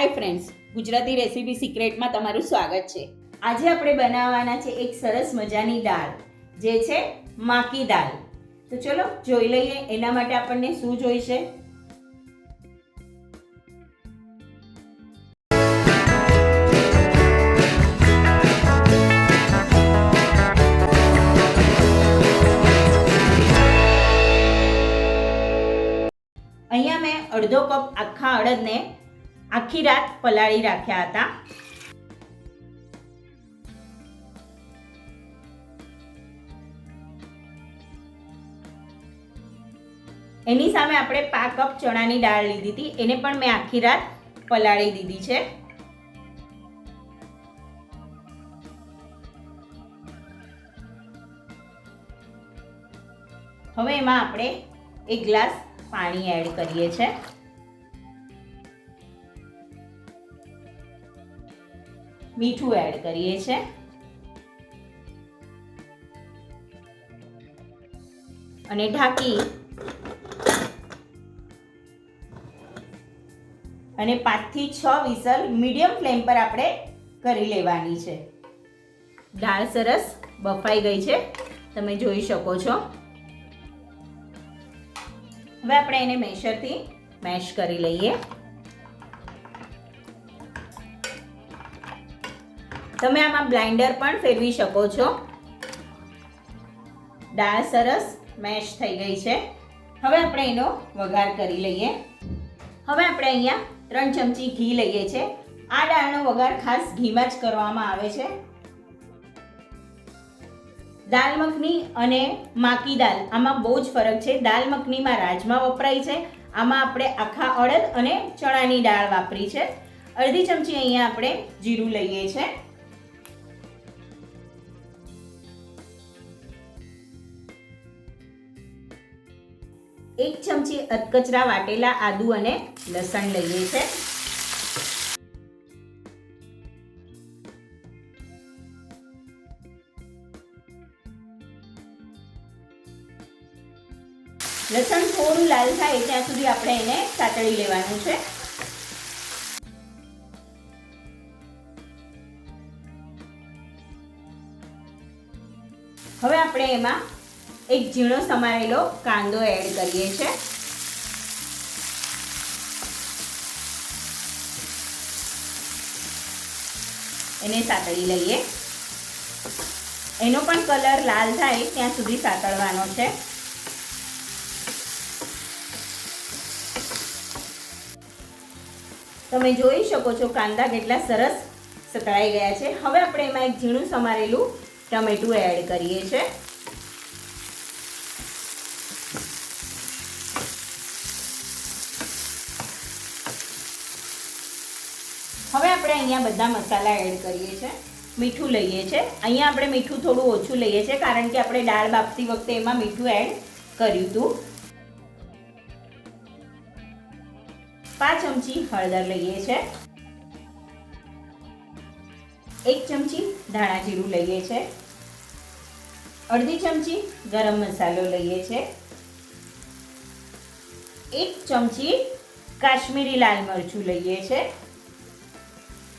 હાય friends Gujarati recipe સિક્રેટમાં તમારું સ્વાગત છે. આજે આપણે બનાવવાના છે એક સરસ મજાની દાળ, જે છે માકી દાળ. તો ચલો જોઈ લઈએ એના માટે આપણને શું જોઈશે. અહીંયા મેં અડધો કપ આખા અડદને આખી રાત પલાળી રાખ્યા હતા. એની સામે આપણે પા કપ ચણાની દાળ લીધી હતી. એને પણ મેં આખી રાત પલાળી દીધી છે. હવે એમાં આપણે એક ગ્લાસ પાણી એડ કરીએ છે. મીઠું એડ કરીએ છીએ અને ઢાંકી. અને પાંચથી છ વિસલ મીડિયમ ફ્લેમ પર આપણે કરી લેવાની છે. દાળ સરસ બફાઈ ગઈ છે. તમે જોઈ શકો છો. હવે આપણે એને મેશરથી મેશ કરી લઈએ. તમે આમાં બ્લાઇન્ડર પણ ફેરવી શકો છો. દાળ સરસ મેશ થઈ ગઈ છે. હવે આપણે એનો વઘાર કરી લઈએ. હવે આપણે અહીંયા ત્રણ ચમચી ઘી લઈએ છીએ આ દાળનો વઘાર ખાસ ઘીમાં જ કરવામાં આવે છે. દાલ મખની અને માકી દાલ, આમાં બહુ જ ફરક છે. દાલ મખનીમાં રાજમા વપરાય છે. આમાં આપણે આખા અડદ અને ચણાની દાળ વાપરી છે. અડધી ચમચી અહીંયા આપણે જીરું લઈએ છે. એક ચમચી અધકચરા વાટેલા આદુ અને લસણ લઈએ છે. લસણ થોડું લાલ થાય ત્યાં સુધી આપણે એને સાતળી લેવાનું છે. હવે આપણે એમાં એક ઝીણો સમારેલો કાંદો એડ કરીએ છીએ એને સાતળી લઈએ. એનો પણ કલર લાલ થાય ત્યાં સુધી સાતળવાનો છે. તમે જોઈ શકો છો કાંદા કેટલા સરસ સતળાઈ ગયા છે. હવે આપણે એમાં એક ઝીણું સમારેલું ટમેટું એડ કરીએ છીએ હવે આપણે અહીંયા બધા મસાલા એડ કરીએ છીએ. મીઠું લઈએ છીએ. અહીંયા આપણે મીઠું થોડું ઓછું લઈએ છીએ, કારણ કે આપણે દાળ બાફતી વખતે એમાં મીઠું એડ કર્યું હતું. પાંચ ચમચી હળદર લઈએ છીએ. એક ચમચી ધાણા જીરું લઈએ છીએ. અડધી ચમચી ગરમ મસાલો લઈએ છીએ. એક ચમચી કાશ્મીરી લાલ મરચું લઈએ છીએ.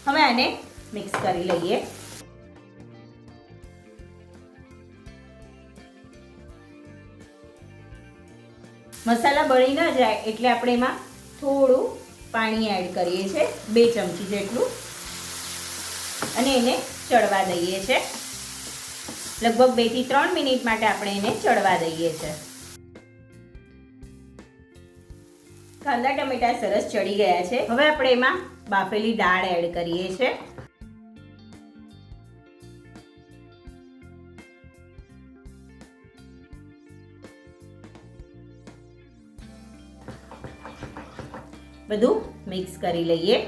હવે આને મિક્સ કરી લઈએ. મસાલા બળી ન જાય એટલે આપણે એમાં થોડું પાણી એડ કરીએ છીએ, બે ચમચી જેટલું. અને એને ચડવા દઈએ છીએ. લગભગ બેથી ત્રણ મિનિટ માટે આપણે એને ચડવા દઈએ છે કાંદા ટમેટા સરસ ચડી ગયા છે. હવે આપણે એમાં બાફેલી દાળ એડ કરીએ છીએ બધું મિક્સ કરી લઈએ.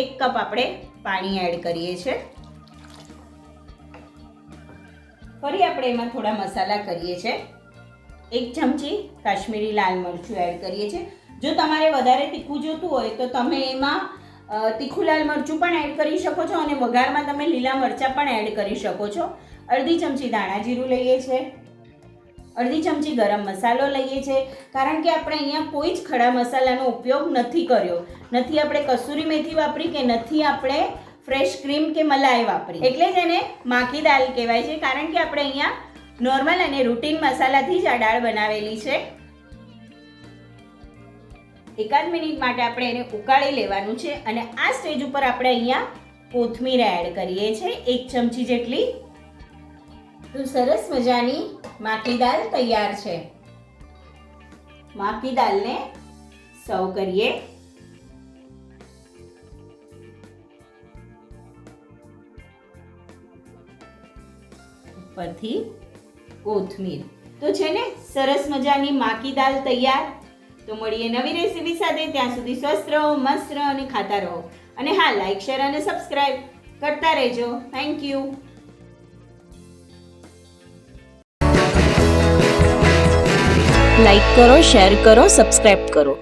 એક કપ આપણે પાણી એડ કરીએ છીએ ફરી આપણે એમાં થોડા મસાલા કરીએ છીએ. એક ચમચી કાશ્મીરી લાલ મરચું એડ કરીએ છીએ. જો તમારે વધારે તીખું જોતું હોય તો તમે એમાં તીખું લાલ મરચું પણ એડ કરી શકો છો અને વઘારમાં તમે લીલા મરચાં પણ એડ કરી શકો છો. અડધી ચમચી દાણા જીરું લઈએ છીએ. અડધી ચમચી ગરમ મસાલો લઈએ છીએ. કારણ કે આપણે અહીંયા કોઈ જ ખડા મસાલાનો ઉપયોગ નથી કર્યો. નથી આપણે કસૂરી મેથી વાપરી કે નથી આપણે ફ્રેશ ક્રીમ કે મલાઈ વાપરી. એટલે જ એને માખી દાલ કહેવાય છે, કારણ કે આપણે અહીંયા નોર્મલ અને રૂટીન મસાલાથી જ આ દાળ બનાવેલી છે. એકાદ મિનિટ માટે આપણે એને ઉકાળી લેવાનું છે અને આ સ્ટેજ ઉપર આપણે અહીંયા કોથમીર એડ કરીએ છીએ એક ચમચી જેટલી. તો સરસ મજાની માખી દાળ તૈયાર છે. માખી દાળને સર્વ કરીએ. ઉપરથી કોથમીર. તો છે ને, સરસ મજાની માકી દાળ તૈયાર. તો મળીએ નવી રેસીપી સાથે, ત્યાં સુધી સ્વસ્થ રહો, મસ્ત રહો અને ખાતા રહો. અને હા લાઈક શેર અને સબસ્ક્રાઈબ કરતા રહેજો. થેન્ક યુ લાઈક કરો શેર કરો સબસ્ક્રાઇબ કરો.